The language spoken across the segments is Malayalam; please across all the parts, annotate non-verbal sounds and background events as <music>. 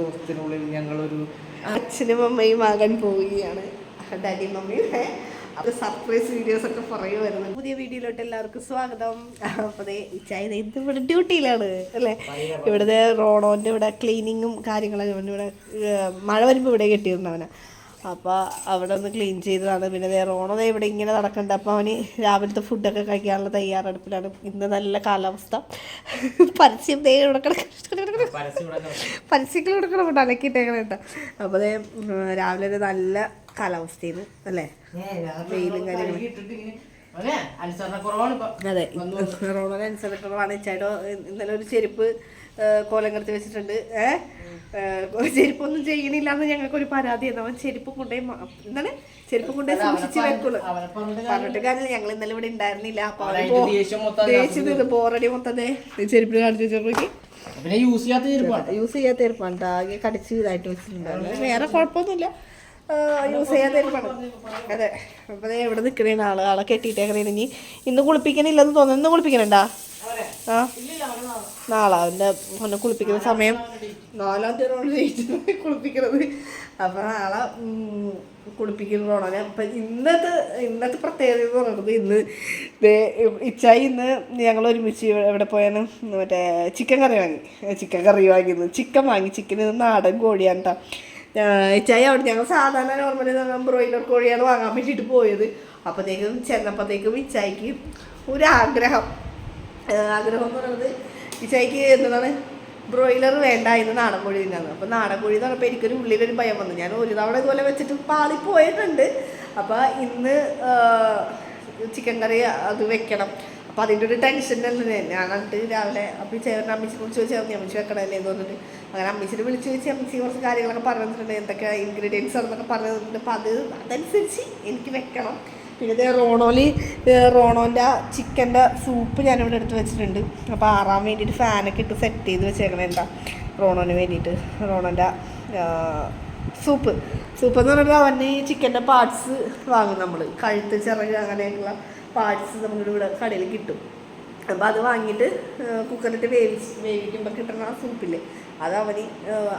ദിവസത്തിനുള്ളിൽ ഞങ്ങളൊരു അച്ഛനും അമ്മയും ആകാൻ പോവുകയാണ്. ഡാഡി മമ്മിയും അത് സർപ്രൈസ് വീഡിയോസ് ഒക്കെ പറയുമായിരുന്നു പുതിയ വീഡിയോയിലോട്ട് എല്ലാവർക്കും സ്വാഗതം. അപ്പോൾ ദേ ഇത് ഇവിടെ ഡ്യൂട്ടിയിലാണ് അല്ലേ? ഇവിടുത്തെ റോണോന്റെ ഇവിടെ ക്ലീനിങ്ങും കാര്യങ്ങളൊക്കെ ഇവിടെ മഴ വരുമ്പോൾ ഇവിടെ കെട്ടിയിരുന്നവനാണ് അപ്പോൾ അവിടെ ഒന്ന് ക്ലീൻ ചെയ്തതാണ്. പിന്നെ വേറെ ദേ ഇവിടെ ഇങ്ങനെ നടക്കുന്നുണ്ട് അപ്പോൾ അവന് രാവിലത്തെ ഫുഡൊക്കെ കഴിക്കാനുള്ള തയ്യാറെടുപ്പിലാണ്. ഇന്ന് നല്ല കാലാവസ്ഥ. പരസ്യം ദേ ഇവിടെ പരസ്യങ്ങൾ കൊടുക്കണം അലക്കിയിട്ടേക്കണം കേട്ടോ. അപ്പോൾ അതേ രാവിലെ ഒരു നല്ല കാലാവസ്ഥയാണ് അല്ലേ? വെയിലും കാര്യങ്ങളും. അതെ. കൊറോണ അനുസരണക്കുറവാണ് ചേട്ടോ ഇന്നലെ ഒരു ചെരുപ്പ് കോലം കടത്തി വെച്ചിട്ടുണ്ട്. ഏഹ് ചെരുപ്പൊന്നും ചെയ്യണില്ല എന്ന് ഞങ്ങൾക്ക് ഒരു പരാതി അവൻ ചെരുപ്പ് കൊണ്ടുപോയി എന്താണ്? ചെരുപ്പ് കൊണ്ടുപോയി സൂക്ഷിച്ച് വെക്കുള്ളൂ. പറഞ്ഞിട്ട് കാര്യമില്ല. ഞങ്ങൾ ഇന്നലെ ഇവിടെ ഉണ്ടായിരുന്നില്ല. അപ്പൊ ദേഷ്യം ബോറടി മൊത്തം ചെരുപ്പിന് കാണിച്ചു വെച്ചപ്പോഴേക്ക് യൂസ് ചെയ്യാത്ത ചെരുപ്പാണ്. യൂസ് ചെയ്യാത്ത ചെരുപ്പാണ്. ആകെ കടിച്ച് ഇതായിട്ട് വെച്ചിട്ടുണ്ടായിരുന്നു വേറെ കുഴപ്പമൊന്നുമില്ല. യൂസ് ചെയ്യാതിരിക്കണം അതെ. അപ്പോൾ ദേ ഇവിടെ നിൽക്കണേണ് ആൾ. ആളെ കെട്ടിയിട്ടേക്കണേണ് ഇനി. ഇന്ന് കുളിപ്പിക്കണില്ലെന്ന് തോന്നുന്നു. ഇന്ന് കുളിപ്പിക്കണണ്ടാ? ആ? നാളെ. അവന്റെ മുന്നേ കുളിപ്പിക്കുന്ന സമയം. നാലാം തീയതി കുളിപ്പിക്കുന്നത് അപ്പോൾ നാളെ കുളിപ്പിക്കുന്നതാണ് അപ്പം ഇന്നത്തെ ഇന്നത്തെ പ്രത്യേകത എന്ന് പറയുന്നത് ഇന്ന് ഇച്ചായി ഇന്ന് ഞങ്ങൾ ഒരുമിച്ച് എവിടെ പോയാണ് മറ്റേ ചിക്കൻ കറി വാങ്ങി. ചിക്കൻ കറി വാങ്ങിയിരുന്നു. ചിക്കൻ വാങ്ങി. ചിക്കൻ നാടൻ കോഴിയാണ് കേട്ടോ ഇച്ചായി അവിടെ ഞങ്ങൾ സാധാരണ നോർമലി ബ്രോയിലർ കോഴിയാണ് വാങ്ങാൻ വേണ്ടിയിട്ട് പോയത്. അപ്പോഴത്തേക്കും ചെന്നപ്പോഴത്തേക്കും ഇച്ചായിക്ക് ഒരാഗ്രഹം. ആഗ്രഹം എന്ന് പറയുന്നത് ഇച്ചായിക്ക് എന്താണ്? ബ്രോയിലർ വേണ്ട എന്ന് നാടൻ കോഴി തിന്നാന്ന് അപ്പോൾ നാടൻ കോഴി എന്ന് പറഞ്ഞപ്പോൾ എനിക്കൊരു ഉള്ളിലൊരു ഭയം വന്നു. ഞാൻ ഒരു തവണ ഇതുപോലെ വെച്ചിട്ട് പാളി പോയിട്ടുണ്ട്. അപ്പോൾ ഇന്ന് ചിക്കൻ കറി അത് വെക്കണം. അപ്പോൾ അതിന്റെ ഒരു ടെൻഷൻ തന്നെ ഞാൻ കണ്ടിട്ട് രാവിലെ അപ്പം ചേട്ടൻ അമ്മച്ചിനെ വിളിച്ച് ചോദിച്ചാൽ മതി അമ്മച്ചി വെക്കണമല്ലേ എന്ന് പറഞ്ഞിട്ട് അങ്ങനെ അമ്മച്ചിനെ വിളിച്ച് ചോദിച്ചാൽ അമ്മച്ചി കുറച്ച് കാര്യങ്ങളൊക്കെ പറഞ്ഞു തന്നിട്ടുണ്ട്. എന്തൊക്കെ ഇൻഗ്രീഡിയൻസ് ആണെന്നൊക്കെ പറഞ്ഞു തന്നിട്ടുണ്ട്. അപ്പം അത് അതനുസരിച്ച് എനിക്ക് വെക്കണം. പിന്നെ ഇതേ റോണോലി റോണോന്റെ ചിക്കന്റെ സൂപ്പ് ഞാനിവിടെ എടുത്ത് വെച്ചിട്ടുണ്ട്. അപ്പോൾ ആറാൻ വേണ്ടിയിട്ട് ഫാനൊക്കെ ഇട്ട് സെറ്റ് ചെയ്ത് വെച്ചേക്കണേ എന്താ? റോണോന് വേണ്ടിയിട്ട്. റോണോന്റെ സൂപ്പ് സൂപ്പ് എന്ന് പറയുമ്പോൾ അവന് ചിക്കന്റെ പാർട്സ് വാങ്ങും നമ്മൾ കഴുത്ത് ചിറക് അങ്ങനെയുള്ള പാർട്സ് നമ്മളിവിടെ ഇവിടെ കടയിൽ കിട്ടും. അപ്പോൾ അത് വാങ്ങിയിട്ട് കുക്കറിട്ട് വേവിച്ച് വേവിക്കുമ്പോൾ കിട്ടുന്ന ആ സൂപ്പില്ലേ അത് അവന്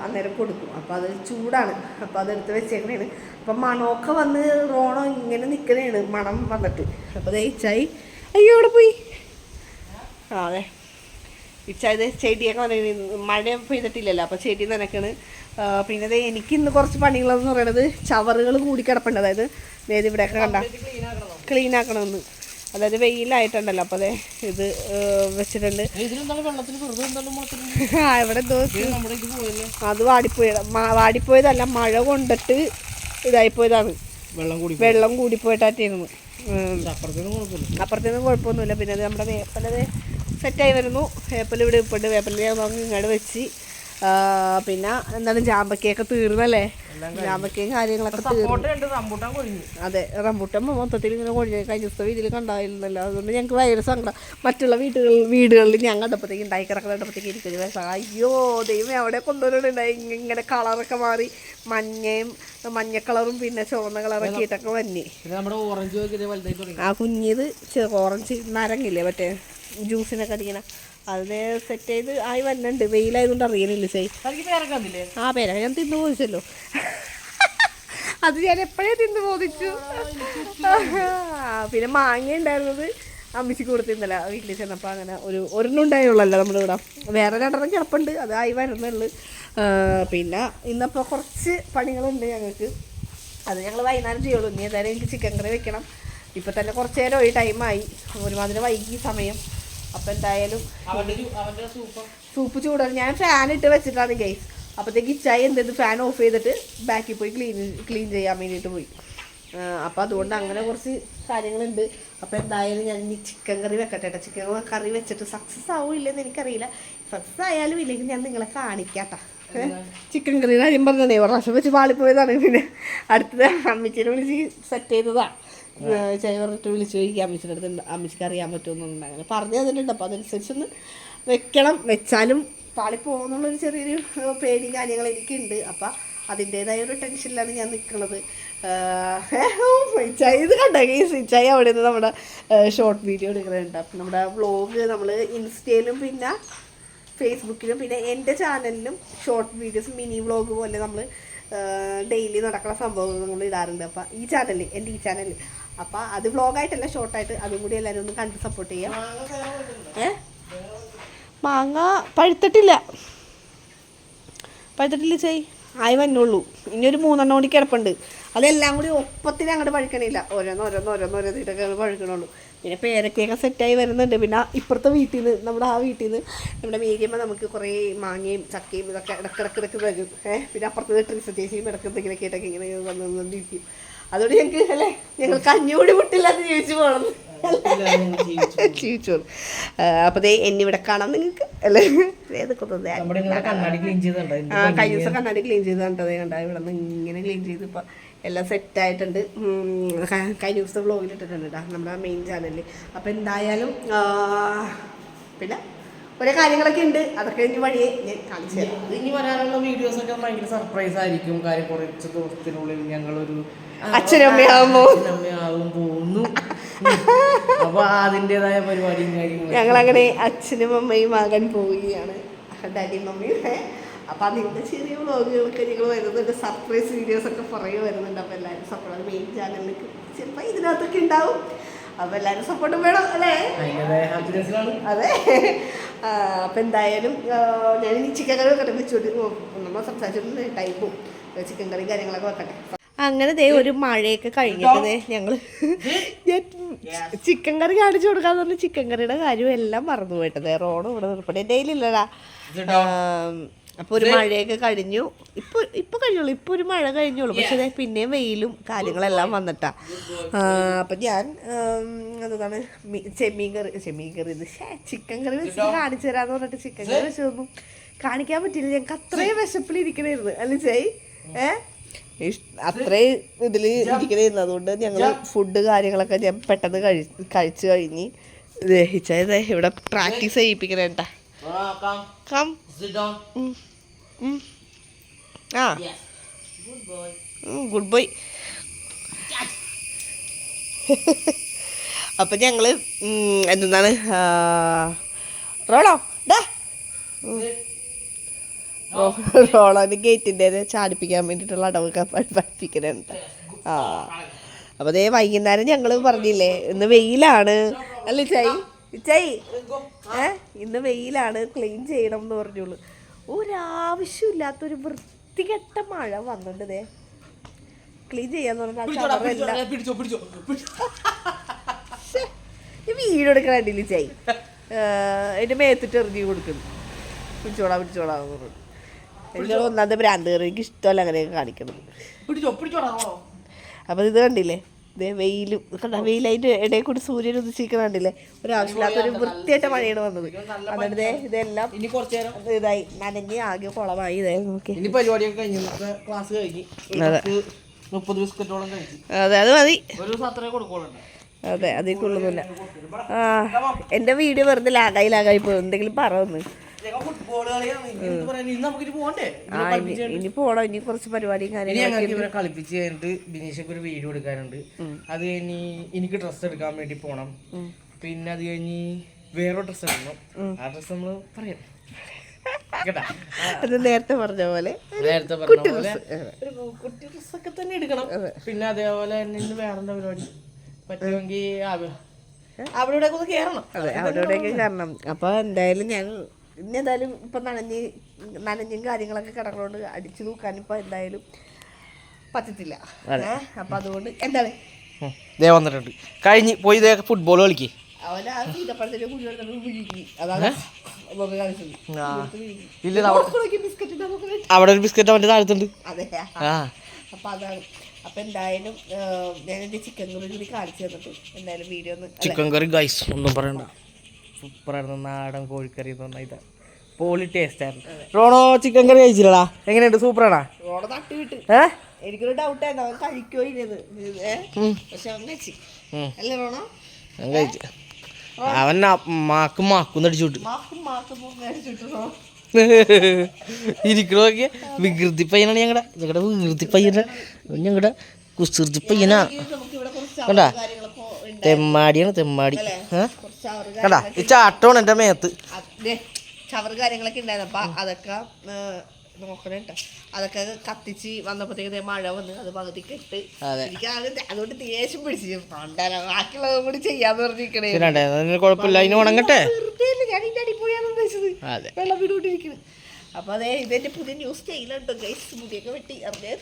അന്നേരം കൊടുക്കും. അപ്പോൾ അത് ചൂടാണ്. അപ്പോൾ അതെടുത്ത് വെച്ചേക്കണേണ്. അപ്പം മണമൊക്കെ വന്ന് റോണോ ഇങ്ങനെ നിൽക്കണേണ് മണം വന്നിട്ട്. അപ്പോൾ ഇച്ചായി അയ്യോ അവിടെ പോയി. ആ അതെ. ഇച്ചായത് ചെടിയൊക്കെ നനയ്ണ്. മഴ പെയ്തിട്ടില്ലല്ലോ അപ്പോൾ ചെടി നനക്കണ്. പിന്നെ ദേ എനിക്ക് ഇന്ന് കുറച്ച് പണികളെന്ന് പറയണത് ചവറുകൾ കൂടി കിടപ്പുണ്ട്. അതായത് ഇവിടെയൊക്കെ കണ്ട ക്ലീൻ ആക്കണമെന്ന്. അതായത് വെയിലായിട്ടുണ്ടല്ലോ അപ്പോൾ അതെ ഇത് വെച്ചിട്ടുണ്ട്. ആ ഇവിടെ അത് വാടിപ്പോയത് മ- വാടിപ്പോയതല്ല മഴ കൊണ്ടിട്ട് ഇതായിപ്പോയതാണ്. വെള്ളം കൂടി വെള്ളം കൂടിപ്പോയിട്ടായിരുന്നു ഉം. അപ്പുറത്തേനും കുഴപ്പമില്ല. അപ്പുറത്തൊന്നും കുഴപ്പമൊന്നുമില്ല. പിന്നെ അത് നമ്മുടെ വേപ്പലത് സെറ്റായി വരുന്നു. വേപ്പൽ ഇവിടെ ഇപ്പോണ്ട്. വേപ്പല ഞാൻ വാങ്ങി ഇങ്ങോട്ട് വെച്ച് പിന്നെ എന്താണ് ജാമ്പക്കയൊക്കെ തീർന്നല്ലേ? ജാമ്പക്കയും കാര്യങ്ങളൊക്കെ അതെ റംബുട്ടൻ മൊത്തത്തിൽ ഇങ്ങനെ കൊഴിഞ്ഞ. കഴിഞ്ഞ ദിവസത്തെ വീട്ടിൽ കണ്ടായിരുന്നല്ലോ. അതുകൊണ്ട് ഞങ്ങൾക്ക് ഭയങ്കര സങ്കടം. മറ്റുള്ള വീടുകളിൽ വീടുകളിൽ ഞാൻ കണ്ടപ്പോഴത്തേക്ക് ഉണ്ടായി കിടക്കുന്ന കണ്ടപ്പോഴത്തേക്ക് എനിക്കൊരു വിഷം അയ്യോ ദൈവം എവിടെ കൊണ്ടുവരുന്നുണ്ടായി ഇങ്ങനെ കളറൊക്കെ മാറി. മഞ്ഞയും മഞ്ഞ കളറും പിന്നെ ചുവന്ന കളറൊക്കെ ഇട്ടൊക്കെ വന്നി. ആ കുഞ്ഞിത് ഓറഞ്ച് നരങ്ങില്ലേ മറ്റേ? ജ്യൂസിനൊക്കെ അടിക്കണ. അത് സെറ്റ് ചെയ്ത് ആയി വരുന്നുണ്ട് വെയിലായതുകൊണ്ട് അറിയണില്ല സൈ ആ പേര. ഞാൻ തിന്നു പോയിച്ചല്ലോ. അത് ഞാൻ എപ്പോഴേ തിന്നു ആ, പിന്നെ മാങ്ങ ഉണ്ടായിരുന്നത് അമ്മിച്ചിക്ക് കൊടുത്തിരുന്നല്ല. വീട്ടിൽ ചെന്നപ്പോൾ അങ്ങനെ ഒരു ഒരെണ്ണം ഉണ്ടായുള്ളല്ലോ നമ്മുടെ ഇവിടെ. വേറെ രണ്ടെണ്ണം കിടപ്പുണ്ട് അതായി വരുന്നുള്ളു. ആ, പിന്നെ ഇന്നപ്പോൾ കുറച്ച് പണികളുണ്ട് ഞങ്ങൾക്ക്. അത് ഞങ്ങൾ വൈകുന്നേരം ചെയ്യുള്ളൂ. ഇനി ഏതായാലും എനിക്ക് ചിക്കൻ കറി വെക്കണം. ഇപ്പം തന്നെ കുറച്ച് നേരം ഒരു ടൈമായി ഒരുമാതിരി വൈകി സമയം. അപ്പം എന്തായാലും സൂപ്പ്? ചൂടാണ്. ഞാൻ ഫാൻ ഇട്ട് വെച്ചിട്ടാണ് ഗൈസ് അപ്പോഴത്തേക്ക് ഇച്ചായി എന്തെയ്ത് ഫാൻ ഓഫ് ചെയ്തിട്ട് ബാക്കിൽ പോയി ക്ലീൻ ക്ലീൻ ചെയ്യാൻ വേണ്ടിയിട്ട് പോയി. അപ്പോൾ അതുകൊണ്ട് അങ്ങനെ കുറച്ച് കാര്യങ്ങളുണ്ട്. അപ്പോൾ എന്തായാലും ഞാൻ ഇനി ചിക്കൻ കറി വെക്കട്ടെ കേട്ടോ ചിക്കൻ കറി വെച്ചിട്ട് സക്സസ് ആവില്ലെന്ന് എനിക്കറിയില്ല. സക്സസ് ആയാലും ഇല്ലെങ്കിൽ ഞാൻ നിങ്ങളെ കാണിക്കാട്ടാ. ചിക്കൻ കറി കാര്യം പറഞ്ഞതേ ഒരു പ്രാവശ്യം വെച്ച് പാളിപ്പോയതാണ് പിന്നെ അടുത്തത് അമ്മച്ചിനെ വിളിച്ച് സെറ്റ് ചെയ്തതാണ്. ചൈ പറഞ്ഞിട്ട് വിളിച്ച് ചോദിക്കുക അമ്മച്ചിന്റെ അടുത്ത് അമ്മച്ചിക്ക് അറിയാൻ പറ്റുമെന്നുണ്ട് അങ്ങനെ പറഞ്ഞു തന്നിട്ടുണ്ട്. അപ്പോൾ അതനുസരിച്ചൊന്ന് വെക്കണം. വെച്ചാലും പാളിപ്പോകുന്നുള്ളൊരു ചെറിയൊരു പേടിയും പേടി കാര്യങ്ങൾ എനിക്കുണ്ട്. അപ്പം അതിന്റേതായ ഒരു ടെൻഷനിലാണ് ഞാൻ നിൽക്കുന്നത് ഇച്ചായി ഇത് കണ്ട? കേസ് ചായ അവിടെ നിന്ന് നമ്മുടെ ഷോർട്ട് വീഡിയോ എടുക്കുന്നുണ്ട് അപ്പം നമ്മുടെ വ്ളോഗ് നമ്മൾ ഇൻസ്റ്റയിലും പിന്നെ ഫേസ്ബുക്കിലും പിന്നെ എന്റെ ചാനലിലും ഷോർട്ട് വീഡിയോസ് മിനി വ്ളോഗ് പോലെ നമ്മൾ ഡെയിലി നടക്കുന്ന സംഭവങ്ങൾ ഇടാറുണ്ട്. അപ്പം ഈ ചാനലിൽ എന്റെ ഈ ചാനലിൽ അപ്പം അത് വ്ളോഗായിട്ടല്ല ഷോർട്ടായിട്ട് അതും കൂടി എല്ലാവരും ഒന്ന് കണ്ട് സപ്പോർട്ട് ചെയ്യാം. ഏ? മാങ്ങ പഴുത്തിട്ടില്ല. പഴുത്തിട്ടില്ല ചെയ്. ആയി വന്നുള്ളൂ ഇനി ഒരു മൂന്നെണ്ണം കൂടി കിടപ്പുണ്ട്. അതെല്ലാം കൂടി ഒപ്പത്തിന് അങ്ങോട്ട് പഴുക്കണില്ല. ഓരോന്ന് ഓരോന്ന് ഓരോന്ന് ഓരോന്നിട്ടൊക്കെ പഴുക്കണുള്ളൂ. പിന്നെ പേരക്കയൊക്കെ സെറ്റായി വരുന്നുണ്ട്. പിന്നെ ഇപ്പുറത്തെ വീട്ടിൽ നിന്ന് നമ്മുടെ ആ വീട്ടിൽ നിന്ന് നമ്മുടെ മേരിയമ്മ നമുക്ക് കുറേ മാങ്ങയും ചക്കയും ഇതൊക്കെ ഇടക്കിടക്കിടക്ക് തരും. ഏഹ് പിന്നെ അപ്പുറത്ത് ട്രിൻസ ചേച്ചിയും ഇടയ്ക്ക് എന്തെങ്കിലുമൊക്കെ ഇങ്ങനെ വന്നിരിക്കും. അതുകൊണ്ട് ഞങ്ങൾക്ക് അല്ലേ ഞങ്ങൾ കഞ്ഞൂടി മുട്ടില്ലാതെ ജീവിച്ചു പോകണം ജീവിച്ചു അപ്പൊ ദേ എന്നിവിടെ കാണാം നിങ്ങൾക്ക് അല്ലേ? ഏതൊക്കെ നമ്മുടെ കണ്ണാടി ക്ലീൻ ചെയ്തിട്ടുണ്ടോ. ആ കഴിഞ്ഞ ദിവസം കണ്ണാടി ക്ലീൻ ചെയ്ത് കണ്ടതേ കണ്ട? ഇവിടെ നിന്ന് ഇങ്ങനെ ക്ലീൻ ചെയ്ത് ഇപ്പൊ എല്ലാം സെറ്റ് ആയിട്ടുണ്ട്. കഴിഞ്ഞ ദിവസം വ്ളോഗിൽ ഇട്ടിട്ടുണ്ട് കേട്ടോ നമ്മുടെ മെയിൻ ചാനലിൽ അപ്പോൾ എന്തായാലും പിന്നെ കുറേ കാര്യങ്ങളൊക്കെ ഉണ്ട്. അതൊക്കെ ഇനി വഴിയെ ഞാൻ കാണിച്ചു തരാം. ഇനി വരാനുള്ള വീഡിയോസ് ഒക്കെ ഭയങ്കര സർപ്രൈസ് ആയിരിക്കും. കാര്യം കുറച്ച് ദിവസത്തിനുള്ളിൽ ഞങ്ങളൊരു അച്ഛനും പോകുന്നു അപ്പൊ അതിന്റെതായ പരിപാടിയും കാര്യങ്ങളും. ഞങ്ങളങ്ങനെ അച്ഛനും അമ്മയും ആകാൻ പോവുകയാണ്. ഡാഡിയും മമ്മിയും അപ്പൊ അതിന്റെ ചെറിയ വ്ളോഗുകളൊക്കെ ഞങ്ങൾ വരുന്നുണ്ട്. സർപ്രൈസ് വീഡിയോസ് ഒക്കെ പുറകെ വരുന്നുണ്ട്. അപ്പൊ എല്ലാവരും സപ്പോർട്ട് മെയിൻ ചാനലിൽ ചിലപ്പോ ഇതിനകത്തൊക്കെ ഉണ്ടാവും. അപ്പൊ എല്ലാവരും സപ്പോർട്ടും വേണം അല്ലേ? അതെ. അപ്പൊ എന്തായാലും ഞാൻ ഇനി ചിക്കൻ കറി വെക്കട്ടെ വെച്ചോട്ട് നമ്മൾ സംസാരിച്ചിട്ടുണ്ട് ടൈപ്പും ചിക്കൻ കറി കാര്യങ്ങളൊക്കെ വെക്കട്ടെ. അങ്ങനെ ദേ ഒരു മഴയൊക്കെ കഴിഞ്ഞിട്ട് ഞങ്ങൾ ഞാൻ ചിക്കൻ കറി കാണിച്ചു കൊടുക്കാന്ന് പറഞ്ഞ ചിക്കൻ കറിയുടെ കാര്യം എല്ലാം മറന്നു പോയിട്ടത് റോഡ് ഇവിടെ നിർപ്പണി. എന്റെ കയ്യിലില്ലടാ. അപ്പോൾ ഒരു മഴയൊക്കെ കഴിഞ്ഞു. ഇപ്പോൾ ഇപ്പോൾ കഴിഞ്ഞുള്ളൂ ഇപ്പോൾ ഒരു മഴ കഴിഞ്ഞുള്ളൂ പക്ഷെ പിന്നെയും വെയിലും കാര്യങ്ങളെല്ലാം വന്നിട്ടാ. അപ്പം ഞാൻ എന്താണ് ചെമ്മീൻ കറി ചെമ്മീൻ കറി ഇത് ചിക്കൻ കറി വെച്ച് കാണിച്ചു തരാന്ന് പറഞ്ഞിട്ട് ചിക്കൻ കറി വെച്ച് തന്നു കാണിക്കാൻ പറ്റില്ല ഞങ്ങൾക്ക് അത്രയും വിശപ്പിലിരിക്കണായിരുന്നു. അല്ലേ ചേ ഏഹ് അത്രയും ഇതിൽ ഇരിക്കണായിരുന്നു അതുകൊണ്ട് ഞങ്ങൾ ഫുഡ് കാര്യങ്ങളൊക്കെ ഞാൻ പെട്ടെന്ന് കഴി കഴിച്ചു കഴിഞ്ഞ് ദഹിച്ചത്. ഇവിടെ പ്രാക്ടീസ് ചെയ്യിപ്പിക്കണേട്ടാ കം. ആ ഗുഡ് ബോയ് <laughs> അപ്പൊ ഞങ്ങൾ ഉം, എന്താണ് റോളോ ഡാ. റോളോന് ഗേറ്റിന്റെ ചാടിപ്പിക്കാൻ വേണ്ടിയിട്ടുള്ള അടവൊക്കെ പഠി- പഠിപ്പിക്കുന്നുണ്ട് ആ. അപ്പൊ അതേ വൈകുന്നേരം ഞങ്ങൾ പറഞ്ഞില്ലേ ഇന്ന് വെയിലാണ്. അല്ല ചൈ ചൈ ഏ ഇന്ന് വെയിലാണ് ക്ലീൻ ചെയ്യണം എന്ന് പറഞ്ഞോളൂ ഒരാവശ്യമില്ലാത്തൊരു വൃത്തികെട്ട മഴ വന്നിട്ട് ദേ. ക്ലീൻ ചെയ്യാന്ന് പറഞ്ഞാൽ വീട് പിടിച്ചോ പിടിച്ചോ ഈ വീഡിയോ എടുക്കണ കണ്ടില്ല ചൈ എന്റെ മേത്തിട്ട് എറിഞ്ഞു കൊടുക്കുന്നു. പിടിച്ചോടാ പിടിച്ചോടാ എന്ന് പറഞ്ഞു. എനിക്ക് ഒന്നാമത്തെ ഭ്രാന്ത് കയറി എനിക്ക് ഇഷ്ടമല്ല അങ്ങനെയൊക്കെ കാണിക്കുന്നത് അപ്പൊ ഇത് കണ്ടില്ലേ? ഇതേ വെയിലും. കണ്ട വെയിലതിന്റെ ഇടയിൽ കൂടി സൂര്യൻ ഉദിച്ചിരിക്കുന്ന കണ്ടില്ലേ? ഒരാവശ്യമില്ലാത്തൊരു വൃത്തിയായിട്ട് മഴയാണ് വന്നത്. അതുകൊണ്ട് ദേ ഇതെല്ലാം ഇനി കുറച്ചു നേരം. ഇതായി. നനഞ്ഞ് ആകെ കുളമായി നോക്കി ഇനി പരിപാടിയൊക്കെ കഴിഞ്ഞു ക്ലാസ് കഴിഞ്ഞ്. ഒരു അതെ. മുപ്പത് ബിസ്ക്കറ്റോളം കഴിച്ചു. അതെ അത് മതി. ഒരു ദിവസം അതെ അതിൽ കൊള്ളുന്നില്ല ആ എന്റെ വീഡിയോ വെറുതെ ലാഗായി ലാഗായി പോയി. എന്തെങ്കിലും കളിയാണ് ഇനി പോണം. ഇനി കുറച്ച് പരിപാടിയും ഇവരെ കളിപ്പിച്ച് കഴിഞ്ഞിട്ട് ബിനീഷക്ക് ഒരു വീഡിയോ എടുക്കാനുണ്ട്. അത് കഴിഞ്ഞ് എനിക്ക് ഡ്രസ്സ് എടുക്കാൻ വേണ്ടി പോണം. പിന്നെ അത് കഴിഞ്ഞ് വേറെ ഡ്രസ്സ് എടുക്കണം. ആ ഡ്രസ്സ് നമ്മൾ പറയാം. അത് നേരത്തെ പറഞ്ഞ പോലെ. നേരത്തെ പറഞ്ഞ പോലെ. കുട്ടി ഡ്രസ്സൊക്കെ തന്നെ എടുക്കണം. പിന്നെ അതേപോലെ തന്നെ ഇന്ന് വേറെ എന്താ പരിപാടി? പറ്റുമെങ്കിൽ അവിടെ ഒന്ന് കയറണം അതെ അവരോടൊക്കെ കേറണം. അപ്പോൾ എന്തായാലും ഞാൻ ഇനി എന്തായാലും ഇപ്പം നനഞ്ഞ് നനഞ്ഞും കാര്യങ്ങളൊക്കെ കിടക്കണോണ്ട് അടിച്ചു നോക്കാൻ ഇപ്പം എന്തായാലും പറ്റത്തില്ല. അപ്പം അതുകൊണ്ട് എന്താണ്? ദേ വന്നിട്ടുണ്ട്. കഴിഞ്ഞ് പോയി ഇതേ ഫുട്ബോൾ കളിക്ക്. ഇല്ല അവിടെ. ഒരു ബിസ്ക്കറ്റ് അവന്റെ താഴത്തുണ്ട്. ആ. അപ്പം അതാണ്. അപ്പം എന്തായാലും ഞാൻ എന്റെ ചിക്കൻ കറി കൂടി കാണിച്ചു തന്നിട്ട് എന്തായാലും വീഡിയോ ഒന്ന് ചിക്കൻ കറി ഗൈസ് ഒന്നും പറയണ്ട. സൂപ്പറായിരുന്നു. നാടൻ കോഴിക്കറി എന്ന് പറഞ്ഞാൽ ഇതാ. പോളി ടേസ്റ്റ് ആയിരുന്നു. റോണോ ചിക്കൻ കറി കഴിച്ചില്ലടാ? എങ്ങനെയുണ്ട്? സൂപ്പറാണാ? റോഡ് തട്ടി വിട്ട് ഏ? എനിക്കൊരു ഡൗട്ട് ആയിരുന്നു. അവൻ കഴിക്കോ. പക്ഷെ അവൻ കഴിച്ചു. അല്ലേ റോണോ? ഞാൻ കഴിച്ചു. അവൻ മാക്കും മാക്കും അടിച്ചു വിട്ടു മാക്കും മാക്കും മേടിച്ചിട്ടോ ഇരിക്കണോക്കെ വികൃതി പയ്യനാണ് ഞങ്ങളുടെ ഞങ്ങളുടെ വികൃതി പയ്യന. ഞങ്ങളുടെ കുസൃതി പയ്യനാ. കണ്ടാ? തെമ്മാടിയാണ് തെമ്മാടി. കണ്ടാ ഈ ചാട്ടമാണ് എന്റെ മേത്ത്. ചവറ് കാര്യങ്ങളൊക്കെ ഉണ്ടായിരുന്നു. അപ്പൊ അതൊക്കെ നോക്കണേട്ടോ അതൊക്കെ കത്തിച്ച് വന്നപ്പോഴത്തേക്ക് മഴ വന്ന് അത് പകുതി കെട്ട്. എനിക്ക് അത് അതുകൊണ്ട് ദേഷ്യം പിടിച്ചു. പണ്ടല്ല ബാക്കിയുള്ളതും കൂടി ചെയ്യാന്ന് പറഞ്ഞിരിക്കണേ. കുഴപ്പമില്ല. അതിന് ഉണങ്ങട്ടെ? ഞാൻ ഇതിന്റെ അടിപൊളിയാന്ന് ഉദ്ദേശിച്ചത്. വെള്ളം വീടുകൊണ്ടിരിക്കുന്നത് അപ്പൊ അതെ ഇതെന്റെ പുതിയ ന്യൂസ് ചെയ്യലുണ്ടോ ഗൈസ് മുടിയൊക്കെ വെട്ടി. അറിഞ്ഞേ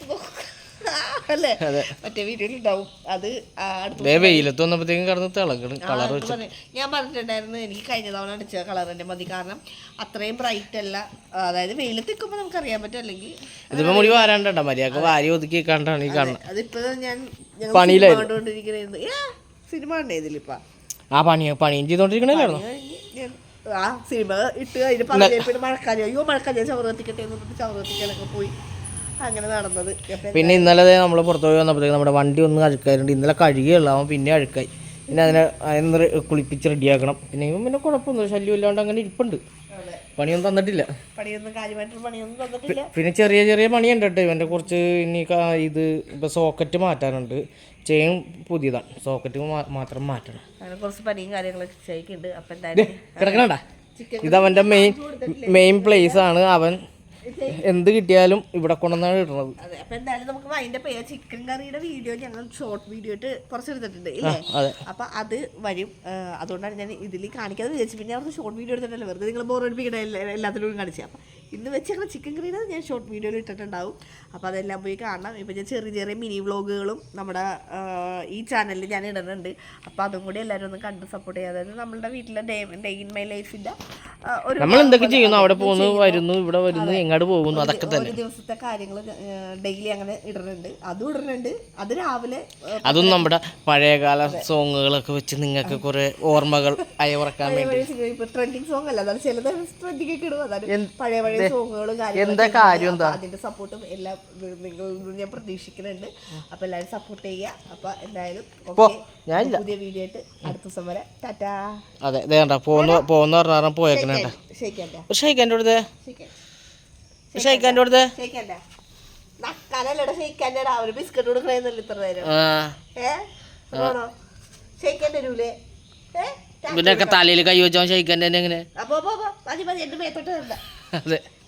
<laughs> അല്ലേ. മറ്റേ വീട്ടിലുണ്ടാവും. അത് വെയിലത്ത് വന്നപ്പോഴത്തേക്കും കിടന്ന് തിളക്കണം കളർ ഞാൻ പറഞ്ഞിട്ടുണ്ടായിരുന്നു എനിക്ക് കഴിഞ്ഞ തവണ അടിച്ച കളർ തന്നെ മതി. കാരണം അത്രയും ബ്രൈറ്റ് അല്ല. അതായത് വെയിലത്ത് നിൽക്കുമ്പോൾ നമുക്ക് അറിയാൻ പറ്റും. അല്ലെങ്കിൽ ഇതിപ്പോ മുടി വാരാണ്ടണ്ട മര്യാദയ്ക്ക് വാരി ഒതുക്കി കണ്ടാണ് ഈ കാണുന്നത് അതിപ്പോ ഞാൻ പണിയിലായിരുന്നു. സിനിമ ഉണ്ടേ ഇതിലിപ്പോ. ആ പണി പണിയും ചെയ്തോണ്ടിരിക്കണല്ലോ ആ സിനിമ ഇട്ട് പറഞ്ഞു പിന്നെ മഴക്കാലം അയ്യോ മഴക്കാലം ചവറ് കത്തിക്കട്ടെ എന്ന് പറഞ്ഞിട്ട് ചവറ് കത്തിക്കാനൊക്കെ പോയി. അങ്ങനെ നടന്നത്. പിന്നെ ഇന്നലെ നമ്മൾ പുറത്തു പോയി വന്നപ്പോഴത്തേക്ക് നമ്മുടെ വണ്ടി ഒന്ന് അഴുക്കായിട്ടുണ്ട്. ഇന്നലെ കഴുകിയുള്ള അവൻ പിന്നെ അഴുക്കായി. പിന്നെ അതിനെ അതിന് കുളിപ്പിച്ച് റെഡിയാക്കണം. പിന്നെ പിന്നെ കുഴപ്പമൊന്നുമില്ല ശല്യം ഇല്ലാണ്ട് അങ്ങനെ ഇരിപ്പുണ്ട്. പണിയൊന്നും തന്നിട്ടില്ല. പണിയൊന്നും കാര്യമായിട്ട് പണിയൊന്നും തന്നിട്ടില്ല. പിന്നെ ചെറിയ ചെറിയ പണിയുണ്ട് കേട്ടോ ഇവന്റെ കുറച്ച് ഇനി ഇത് ഇപ്പോൾ സോക്കറ്റ് മാറ്റാനുണ്ട്. ചെയിൻ പുതിയതാണ്. സോക്കറ്റ് മാത്രം മാറ്റണം. അങ്ങനെ കുറച്ച് പണിയും കാര്യങ്ങളൊക്കെ ചെയ്യിക്കുന്നുണ്ട് അപ്പൊ എന്തായാലും കിടക്കണണ്ട ഇത് അവന്റെ മെയിൻ മെയിൻ പ്ലേസ് ആണ് അവൻ എന്ത് കിട്ടിയാലും ഇവിടെ കൊണ്ടുവന്നാണ് ഇടുന്നത്. അതെ അപ്പൊ എന്തായാലും നമുക്ക് അതിന്റെ പേര് ചിക്കൻ കറിയുടെ വീഡിയോ ഞങ്ങൾ ഷോർട്ട് വീഡിയോ ഇട്ട് കുറച്ചെടുത്തിട്ടുണ്ട് ഇല്ലേ? അതെ. അപ്പൊ അത് വരും. അതുകൊണ്ടാണ് ഞാൻ ഇതിൽ കാണിക്കാതെ വിചാരിച്ചു പിന്നെ അവർക്ക് ഷോർട്ട് വീഡിയോ എടുത്തിട്ടല്ലേ വെറുതെ നിങ്ങൾ ബോർ ബോറടിപ്പിക്കണ എല്ലാത്തിലും കാണിച്ചു. അപ്പൊ ഇന്ന് വെച്ചിരുന്ന ചിക്കൻ കറിയുടെ ഞാൻ ഷോർട്ട് വീഡിയോയിൽ ഇട്ടിട്ടുണ്ടാവും. അപ്പോൾ അതെല്ലാം പോയി കാണാം ഇപ്പോൾ ഞാൻ ചെറിയ ചെറിയ മിനി വ്ളോഗുകളും നമ്മുടെ ഈ ചാനലിൽ ഞാൻ ഇടുന്നുണ്ട്. അപ്പോൾ അതും കൂടി എല്ലാവരും ഒന്ന് കണ്ട് സപ്പോർട്ട് ചെയ്യുക അതായത് നമ്മളുടെ വീട്ടിലെ ഡേ ഡേ ഇൻ മൈ ലൈഫിന്റെ ഒരു നമ്മൾ എന്തൊക്കെ ചെയ്യുന്നു? അവിടെ പോകുന്നു വരുന്നു ഇവിടെ വരുന്നു എങ്ങോട്ട് പോകുന്നു അതൊക്കെ തന്നെ. ഒരു ദിവസത്തെ കാര്യങ്ങൾ ഡെയിലി അങ്ങനെ ഇടുന്നുണ്ട്. അതും ഇടുന്നുണ്ട്. അത് രാവിലെ അതും നമ്മുടെ പഴയകാല സോങ്ങുകളൊക്കെ വെച്ച് നിങ്ങൾക്ക് കുറെ ഓർമ്മകൾ അയവിറക്കാൻ വേണ്ടി. ട്രെൻഡിങ് സോങ് അല്ല. അതാണ് ചിലത് ട്രെൻഡിങ് ഒക്കെ ഇടും. അതാണ് പഴയ പഴയ എന്താ കാര്യം എന്താ? അതിന്റെ സപ്പോർട്ടും എല്ലാം നിങ്ങൾ ഞാൻ പ്രതീക്ഷിക്കുന്നുണ്ട്. അപ്പൊ എല്ലാവരും സപ്പോർട്ട് ചെയ്യുക. അപ്പൊ എന്തായാലും ഞാൻ. പുതിയ വീഡിയോ ആയിട്ട് അടുത്ത ദിവസം വരെ. ടാറ്റാ. അതെ വേണ്ട പോന്ന് പോന്ന് പറഞ്ഞാൽ പോയേക്കണേണ്ട ഷെയ്ക്കണ്ട ഷെയ്ക്കാന്റെ അടുത്ത് ഷെയ്ക്കൻ ഷെയ്ക്കാന്റെ അടുത്ത് ഷെയ്ക്കണ്ട നക്കാനല്ലട ഷെയ്ക്കന്റെ രാവിലെ ബിസ്ക്കറ്റ് കൊടുക്കണേന്നല്ല ഇത്ര നേരം. ഷെയ്ക്കൻ തരൂലേ? തലയിൽ കൈ വെച്ചാൽ ഷെയ്ക്കാന്റെ തന്നെ എങ്ങനെ? അപ്പൊ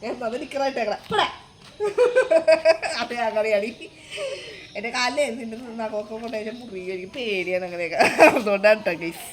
എന്റെ അത് നിക്കറായിട്ടേക്കടാ ഇവിടെ അതെ അങ്ങനെയാണ് കൊണ്ടുപോയി പേടിയാണ് അങ്ങനെയൊക്കെ. അതുകൊണ്ടാണ് കേട്ടോ ഗൈസ്